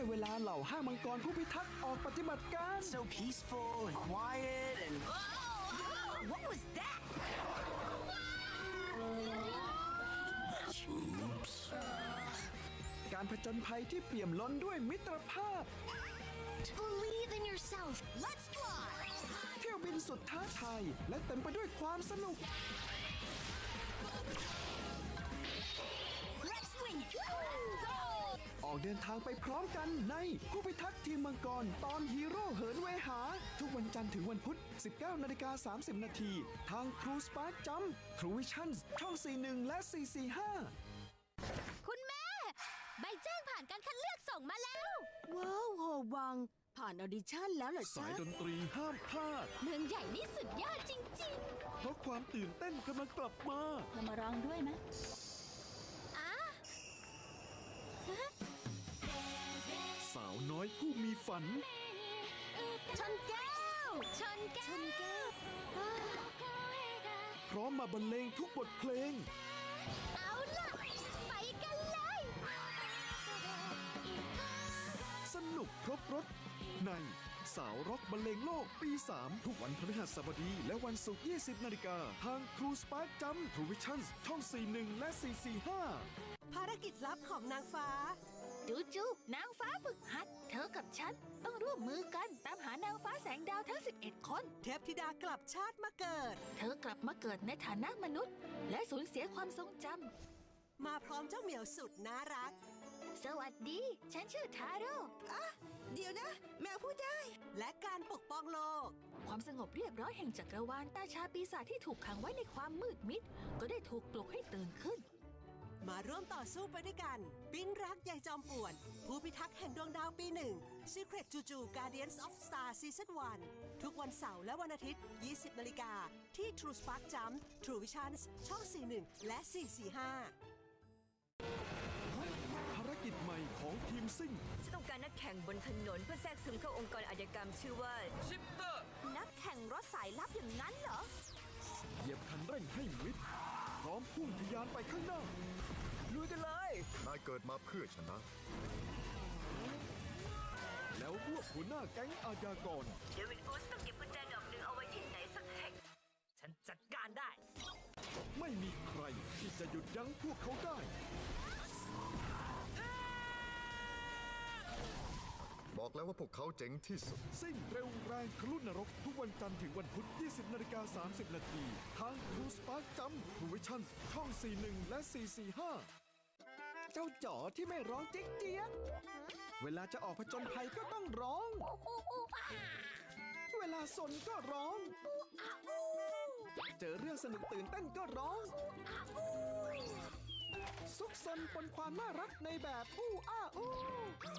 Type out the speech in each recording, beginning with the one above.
ได้เวลาเหล่าห้ามังกรผู้พิทักษ์ออกปฏิบัติการ So peaceful and quiet and What was that? oops. การผจญภัยที่เปี่ยมล้นด้วยมิตรภาพ Believe in yourself. Let's fly. เที่ยวบินสุดท้าทายและเต็มไปด้วยความสนุก เดินทางไปพร้อมกันในผู้พิทักษ์ทีมมังกร ตอนฮีโร่เหินเวหา ทุกวันจันทร์ถึงวันพุธ 19นาฬิกา30 นาทีทาง True Spark Jump True Vision ช่อง 41 และ 445 คุณแม่ ใบแจ้งผ่านการคัดเลือกส่งมาแล้ว ว้าวโหวัง ผ่านออดิชั่นแล้วเหรอสาจ๊ะยดนตรีห้ามพลาด เมืองใหญ่นี่สุดยอดจริงเพราะความตื่นเต้นกำลังกลับมาเธอมาร้องด้วยไหม ฝัน ชนแก้ว ชนแก้ว ชนแก้ว พร้อมมาบรรเลงทุกบทเพลง เอาล่ะ ไปกันเลย สนุกครบรถ ในสาวร็อกบรรเลงโลกปี 3 ทุกวันพฤหัสบดี และวันศุกร์ 20 นาฬิกา ทาง True Spark Jump True Vision ช่อง 41 และ 445 ภารกิจลับของนางฟ้า จูจูนางฟ้าฝึกหัดเธ อกับฉัน ต้องร่วมมือกันตามหานางฟ้าแสงดาวทั้ง 11 คน เทพธิดากลับชาติมาเกิด เธอกลับมาเกิดในฐานะมนุษย์ และสูญเสียความทรงจมาพร้อมเจ้าเหมียวสุดน่ารักำ สวัสดี ฉันชื่อทาโร่ เดี๋ยวนะ แมวพูดได้ และการปกป้องโลก ความสงบเรียบร้อยแห่งจักรวาลตาชาปีศาจที่ถูกขังไว้ในความมืดมิด ก็ได้ถูกปลุกให้ตื่นขึ้น มาร่วมต่อสู้ไปด้วยกัน ปิ้นรักยายจอมป่วนผู้ พิทักษ์แห่งดวงดาวปีหนึ่ง Secret Juju Guardians of Star Season 1 ทุกวันเสาร์และวันอาทิตย์ 20 นาฬิกา ที่ True Spark Jump True Visions ช่อง 41 และ 445 ภารกิจใหม่ของทีมซิ่งฉันต้องการนักแข่งบนถนนเพื่อแทรกซึมเข้าองค์กรอาชญากรรมชื่อว่านักแข่งรถสายลับอย่างนั้นเหรอ เหยียบคันเร่งให้มิดพร้อมพุ่งทะยานไปข้างหน้าลุยกันเลย นายเกิดมาเพื่อชนะแล้ วรวบหัวหน้าแก๊งอาญากร เดวิดกูสต้องเก็บกุญแจดอกหนึ่งเอาไว้ที่ไหนสักแห่ง ฉันจัดการได้ ไม่มีใครที่จะหยุดยั้งพวกเขาได้ บอกแล้วว่าพวกเขาเจ๋งที่สุดซิ่งเร็วแรงทะลุนรก ทุกวันจันทร์ถึงวันพุธ 20 นาฬิกา 30 นาทีทาง True Spark Jump True Vision ช่อง 41 และ 445 เจ้าจ๋อที่ไม่ร้องเจ๊กเจี๊ยก เวลาจะออกผจญภัยก็ต้องร้อง เวลาสนก็ร้อง เจอเรื่องสนุกตื่นเต้นก็ร้อง ซุกซนปนความน่ารักในแบบอู้อ้าอู้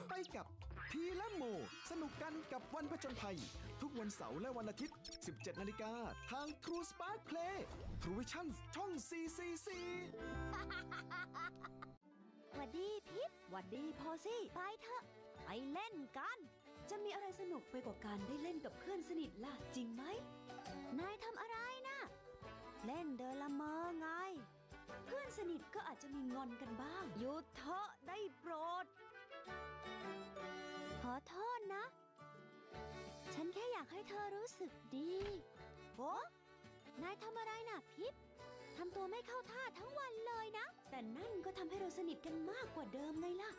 ไปกับพีและโม สนุกกันกับวันผจญภัย ทุกวันเสาร์และวันอาทิตย์ 17 นาฬิกา ทาง True Spark Play True Vision ช่อง 444 วัดดีพิษหวัดดีพอซี่ไปเถอะ ไปเล่นกัน จะมีอะไรสนุกไปกว่าการได้เล่นกับเพื่อนสนิทล่ะ จริงไหม นายทำอะไรนะ เล่นเดินละเมอไง เพื่อนสนิทก็อาจจะมีงอนกันบ้างหยุดเถอะได้โปรด ขอโทษนะ ฉันแค่อยากให้เธอรู้สึกดี โอ้นายทำอะไรนะพิษำตัวไม่เข้าท่าทั้งวันเลยนะ แต่นั่นก็ทำให้เราสนิทกันมากกว่าเดิมไงล่ะ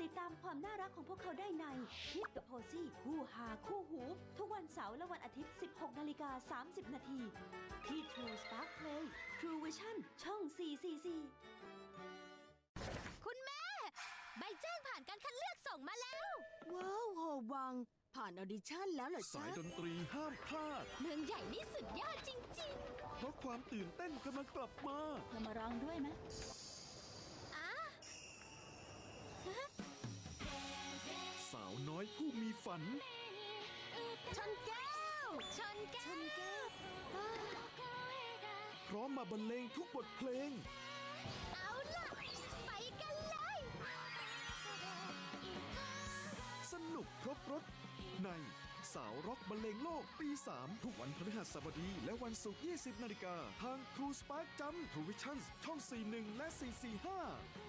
ติดตามความน่ารักของพวกเขาได้ในพิษกับโพซี่คู่หาคู่หู ทุกวันเสาร์และวันอาทิตย์ 16นาฬิกา30 นาที ที่ True Spark Play True Vision ช่อง 444 คุณแม่ ใบแจ้งผ่านการคัดเลือกส่งมาแล้ว วโหวัง ผ่านออดิชั่นแล้วเหรอสาจ๊ะยดนตรีห้ามพลาด เมืองใหญ่นี่สุดยอดจริงเพราะความตื่นเต้นกำลังกลับมาเธอมาร้องด้วยไหมๆอะสาวน้อยผู้มีฝัน ชนแก้ว ชนแก้ว ชนแก้ว พร้อมมาบรรเลงทุกบทเพลงเอา กครบรถ ในสาวร็อกบรรเลงโลกปี 3 ทุกวันพฤหัสบดี และวันศุกร์ 20 นาฬิกา ทาง True Spark Jump True Vision ช่อง 41 และ 445